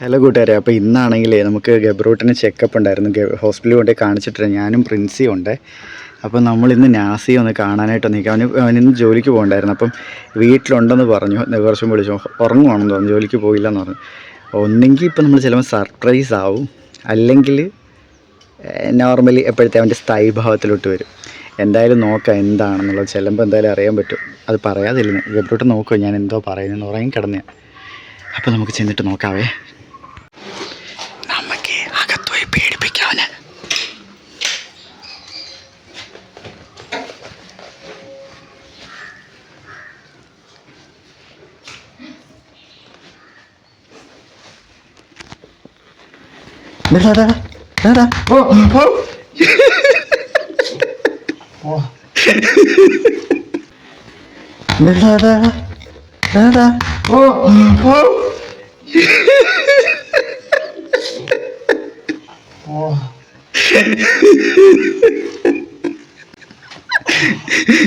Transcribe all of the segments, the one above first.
Hello കൂട്ടുകാരെ അപ്പോൾ ഇന്നാണെങ്കിൽ നമുക്ക് ഗബ്രൂട്ടിന് ചെക്കപ്പ് ഉണ്ടായിരുന്നു. ഹോസ്പിറ്റലിൽ കൊണ്ടേ കാണിച്ചിട്ടുണ്ട്. ഞാനും പ്രിൻസിയും ഉണ്ട്. അപ്പോൾ നമ്മളിന്ന് നാസിയെ ഒന്ന് കാണാനായിട്ട് നിൽക്കാം അവന് അവനിന്ന് ജോലിക്ക് പോകണ്ടായിരുന്നു. അപ്പം വീട്ടിലുണ്ടെന്ന് പറഞ്ഞു. കുറച്ചും വിളിച്ചു ഉറങ്ങുവാണെന്ന് പറഞ്ഞു. ജോലിക്ക് പോയില്ലെന്ന് പറഞ്ഞു. ഒന്നെങ്കിൽ ഇപ്പം നമ്മൾ ചിലപ്പോൾ സർപ്രൈസ് ആവും. അല്ലെങ്കിൽ നോർമലി എപ്പോഴത്തെ അവന്റെ സ്ഥായി ഭാവത്തിലോട്ട് വരും. എന്തായാലും നോക്കാം എന്താണെന്നുള്ളത്. ചിലപ്പോൾ എന്തായാലും അറിയാൻ പറ്റും. അത് പറയാതില്ല ഗബ്രൂട്ട് നോക്കുമോ ഞാൻ എന്തോ പറയുന്നതെന്ന് ഉറങ്ങി കിടന്നേ അപ്പോൾ നമുക്ക് ചെന്നിട്ട് നോക്കാവേ.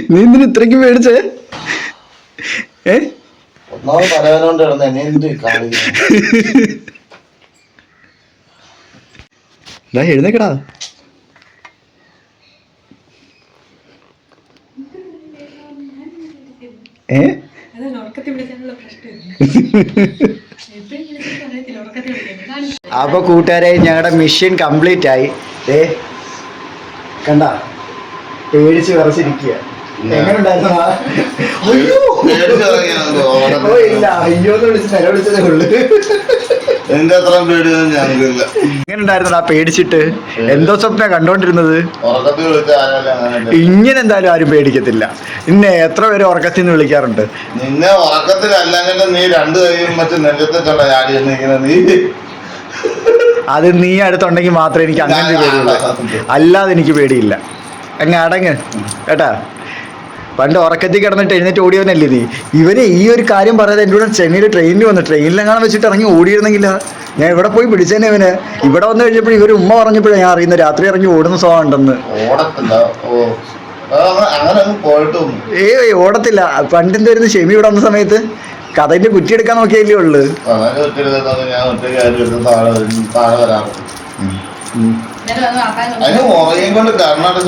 നീ എന്തിനു ഇത്രയ്ക്ക് പേടിച്ചേ? ഏ? ഒന്നാമത് പറയാനോണ്ട് കിടന്ന് എന്നെ എന്ത് കാണിക്കുന്നു അറിയത്തില്ല എഴുന്നേക്കടാ. വിളിക്കാൻ. അപ്പൊ കൂട്ടുകാരെ ഞങ്ങളുടെ മിഷൻ കംപ്ലീറ്റ് ആയി. ഏ കണ്ട? പേടിച്ച് വിറച്ചിരിക്കുക എങ്ങനെ ഉണ്ടായിരുന്നു അയ്യോ ഇല്ല. അയ്യോ എന്ന് വിളിച്ച് തല വിളിച്ചതേ ഉള്ളു. എന്റെ അത്രയും പേടിയൊന്നും ഞങ്ങൾക്കില്ല. എങ്ങനെ ഉണ്ടായിരുന്നടാ പേടിച്ചിട്ട്. എന്തോ സ്വപ്ന കണ്ടോണ്ടിരുന്നത്? ഉറക്കത്തിൽ വിളിച്ച ആരല്ല ഇങ്ങനെ എന്തായാലും ആരും പേടിക്കത്തില്ല. ഇന്നെ എത്ര പേര് ഉറക്കത്തിൽ നിന്ന് വിളിക്കാറുണ്ട്? നിന്നെ ഉറക്കത്തിലല്ലെങ്കിൽ നീ രണ്ടു കൈയും മറ്റു നെല്ലത്തിട്ടുള്ള ചാടി ഇങ്ങനെ നീ. അത് നീ അടുത്തുണ്ടെങ്കിൽ മാത്രമേ എനിക്ക് അങ്ങനെ പേടിയുള്ളൂ. അല്ലാതെ എനിക്ക് പേടിയില്ല. അങ്ങ് അടങ്ങ്. കേട്ടാ? പണ്ട് ഉറക്കത്തിൽ കിടന്നിട്ട് എഴുന്നേറ്റ് ഓടിയവനല്ലേ നീ? ഇവന് ഈ ഒരു കാര്യം പറയാതെ എന്റെ കൂടെ ചെന്നൈയിൽ ട്രെയിനിൽ വന്നു. ട്രെയിനിലെങ്ങാനും വെച്ചിട്ട് ഇറങ്ങി ഓടിയിരുന്നെങ്കിലാ ഞാൻ ഇവിടെ പോയി പിടിച്ചേനെ ഇവന്? ഇവിടെ വന്നു കഴിഞ്ഞപ്പോൾ ഇവർ ഉമ്മ പറഞ്ഞപ്പോഴാണ് ഞാൻ അറിയുന്നത് രാത്രി ഇറങ്ങി ഓടുന്ന സ്വഭാവം ഉണ്ടെന്ന്. ഏയ് ഓടത്തില്ല. പണ്ട് എന്തായിരുന്നു ഷെമി ഇവിടെ വന്ന സമയത്ത്? കഥന്റെ കുറ്റി എടുക്കാൻ നോക്കിയല്ലേ ഉള്ളു.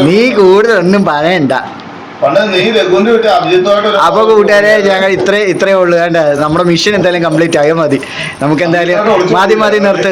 നീ കൂടുതൽ ഒന്നും പറയണ്ട. അപ്പൊ കൂട്ടുകാരെ ഞങ്ങൾ ഇത്രേ ഇത്രേ ഉള്ളു. വേണ്ട നമ്മുടെ മിഷൻ എന്തായാലും കംപ്ലീറ്റ് ആയാൽ മതി. നമുക്ക് എന്തായാലും മതി മതി നിർത്ത്.